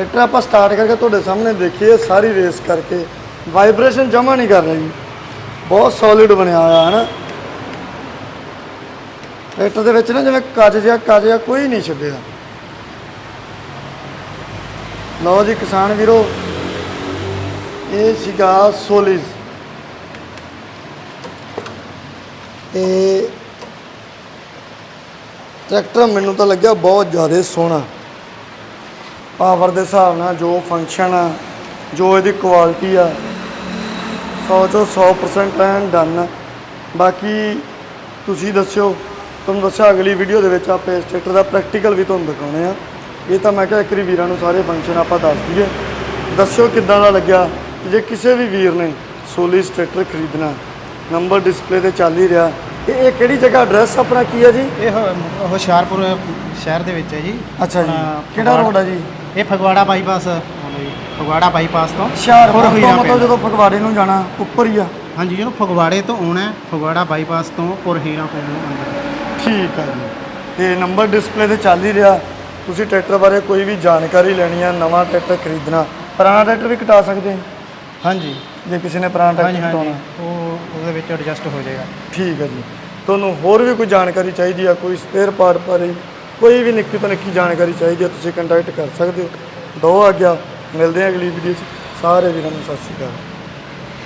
ਟਰੈਕਟਰ ਆਪਾਂ ਸਟਾਰਟ ਕਰਕੇ ਤੁਹਾਡੇ ਸਾਹਮਣੇ ਦੇਖੀਏ, ਸਾਰੀ ਰੇਸ ਕਰਕੇ। ਵਾਈਬ੍ਰੇਸ਼ਨ ਜਮਾ ਨਹੀਂ ਕਰ ਰਹੀ। ਬਹੁਤ ਸੋਲਿਡ ਬਣਿਆ ਹੋਇਆ ਹੈ ਨਾ ਟਰੈਕਟਰ ਦੇ ਵਿੱਚ ਨਾ ਜਿਵੇਂ ਕੱਜ ਜਿਹਾ ਕੱਜ ਜਿਹਾ ਕੋਈ ਨਹੀਂ ਛੱਡਿਆ। ਲਓ ਜੀ ਕਿਸਾਨ ਵੀਰੋ, ਇਹ ਸੀਗਾ ਸੋਲਿਸ ਤੇ ਟਰੈਕਟਰ ਮੈਨੂੰ ਤਾਂ ਲੱਗਿਆ ਬਹੁਤ ਜ਼ਿਆਦਾ ਸੋਹਣਾ। ਪਾਵਰ ਦੇ ਹਿਸਾਬ ਨਾਲ ਜੋ ਫੰਕਸ਼ਨ ਆ ਜੋ ਇਹਦੀ ਕੁਆਲਿਟੀ ਆ 100 ਚੋਂ 100% ਐਨ ਡਨ ਬਾਕੀ ਤੁਸੀਂ ਦੱਸਿਓ ਤੁਹਾਨੂੰ ਦੱਸਿਆ ਅਗਲੀ ਵੀਡੀਓ ਦੇ ਵਿੱਚ ਆਪਾਂ ਇਸ ਟਰੈਕਟਰ ਦਾ ਪ੍ਰੈਕਟੀਕਲ ਵੀ ਤੁਹਾਨੂੰ ਦਿਖਾਉਣੇ ਆ। ਇਹ ਤਾਂ ਮੈਂ ਕਿਹਾ ਇੱਕ ਵਾਰੀ ਵੀਰਾਂ ਨੂੰ ਸਾਰੇ ਫੰਕਸ਼ਨ ਆਪਾਂ ਦੱਸ ਦਈਏ। ਦੱਸਿਓ ਕਿੱਦਾਂ ਦਾ ਲੱਗਿਆ ਜੇ ਕਿਸੇ ਵੀ ਵੀਰ ਨੇ ਸੋਲਿਸ ਟਰੈਕਟਰ ਖਰੀਦਣਾ ਨੰਬਰ ਡਿਸਪਲੇ ਤੇ ਚੱਲ ਹੀ ਰਿਹਾ। ਇਹ ਇਹ ਕਿਹੜੀ ਜਗ੍ਹਾ ਐਡਰੈਸ ਆਪਣਾ ਕੀ ਹੈ ਜੀ? ਇਹ ਹੁਸ਼ਿਆਰਪੁਰ ਸ਼ਹਿਰ ਦੇ ਵਿੱਚ ਹੈ ਜੀ। ਅੱਛਾ ਜੀ। ਕਿਹੜਾ ਰੋਡ ਹੈ ਜੀ? ਇਹ ਫਗਵਾੜਾ ਬਾਈਪਾਸ ਆਉਂਦਾ ਜੀ ਫਗਵਾੜਾ ਬਾਈਪਾਸ ਤੋਂ ਹੁਸ਼ਿਆਰਪੁਰ ਤੋਂ ਮਤਲਬ। ਜਦੋਂ ਫਗਵਾੜੇ ਨੂੰ ਜਾਣਾ ਉੱਪਰ ਹੀ ਆ। ਹਾਂਜੀ ਜਦੋਂ ਫਗਵਾੜੇ ਤੋਂ ਆਉਣਾ ਹੈ, ਫਗਵਾੜਾ ਬਾਈਪਾਸ ਤੋਂ ਪੁਰ ਹੀਰਾ ਪਿੰਡ ਨੂੰ ਅੰਦਰ ਠੀਕ ਹੈ ਜੀ। ਤੇ ਨੰਬਰ ਡਿਸਪਲੇ ਤੇ ਚੱਲ ਹੀ ਰਿਹਾ। ਤੁਸੀਂ ਟਰੈਕਟਰ ਬਾਰੇ ਕੋਈ ਵੀ ਜਾਣਕਾਰੀ ਲੈਣੀ ਆ ਨਵਾਂ ਟਰੈਕਟਰ ਖਰੀਦਣਾ ਪੁਰਾਣਾ ਟਰੈਕਟਰ ਵੀ ਕਟਾ ਸਕਦੇ ਹਾਂ ਹਾਂਜੀ। ਜੇ ਕਿਸੇ ਨੇ ਪੁਰਾਣਾ ਹਾਂਜੀ ਟਰੈਕਟਰ ਹਾਂਜੀ ਕਟਾਉਣਾ। ਉਹ ਉਹਦੇ ਵਿੱਚ ਐਡਜਸਟ ਹੋ ਜਾਏਗਾ। ਠੀਕ ਹੈ ਜੀ। ਤੁਹਾਨੂੰ ਹੋਰ ਵੀ ਕੋਈ ਜਾਣਕਾਰੀ ਚਾਹੀਦੀ ਆ ਕੋਈ ਸਪੇਅਰ ਪਾਰਟ ਬਾਰੇ? ਕੋਈ ਵੀ ਨਿੱਕੀ ਤੋਂ ਨਿੱਕੀ ਜਾਣਕਾਰੀ ਚਾਹੀਦੀ ਹੈ, ਤੁਸੀਂ ਕੰਟੈਕਟ ਕਰ ਸਕਦੇ ਹੋ। ਦੋ ਆ ਗਿਆ, ਮਿਲਦੇ ਆ ਅਗਲੀ ਵੀਡੀਓ 'ਚ। ਸਾਰੇ ਵੀਰਾਂ ਨੂੰ ਸਤਿ ਸ਼੍ਰੀ ਅਕਾਲ।